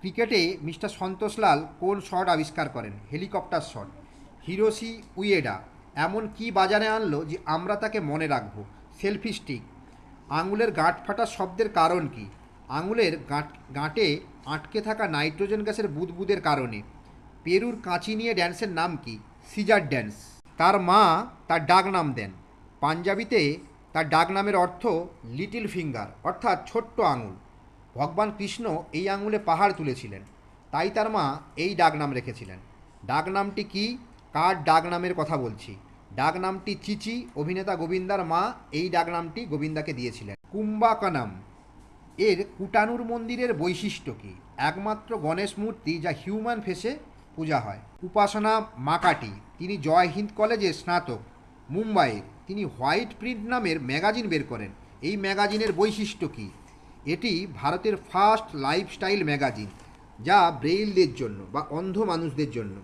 ক্রিকেটে মিস্টার সন্তোষলাল কোন শট আবিষ্কার করেন? Helicopter shot. হিরোশি উইয়েডা এমন কি বাজারে আনলো যে আমরা তাকে মনে রাখব? Selfie stick. আঙুলের গাঁট ফাটার শব্দের কারণ কি? আঙুলের গাঁট, গাঁটে আটকে থাকা নাইট্রোজেন গ্যাসের বুদবুদের কারণে। পেরুর কাঁচি নিয়ে ড্যান্সের নাম কি? Scissor dance. তার মা তার ডাক নাম দেন। পাঞ্জাবিতে তার ডাক নামের অর্থ লিটিল ফিঙ্গার, অর্থাৎ ছোট্ট আঙুল। ভগবান কৃষ্ণ এই আঙুলে পাহাড় তুলেছিলেন। তাই তার মা এই ডাক নাম রেখেছিলেন। ডাক নামটি কি? কার ডাক নামের কথা বলছি? ডাক নামটি চিচি অভিনেতা গোবিন্দার মা এই ডাক নামটি গোবিন্দাকে দিয়েছিলেন। কুম্বাকানাম এর কুটানুর মন্দিরের বৈশিষ্ট্য কী? একমাত্র গণেশ মূর্তি যা হিউম্যান ফেসে পূজা হয়। উপাসনা মাকাটি। তিনি জয় হিন্দ কলেজে স্নাতক। মুম্বাইয়ের তিনি হোয়াইট প্রিন্ট নামের ম্যাগাজিন বের করেন। এই ম্যাগাজিনের বৈশিষ্ট্য কী? এটি ভারতের ফার্স্ট লাইফস্টাইল ম্যাগাজিন যা ব্রেইলদের জন্য বা অন্ধ মানুষদের জন্য।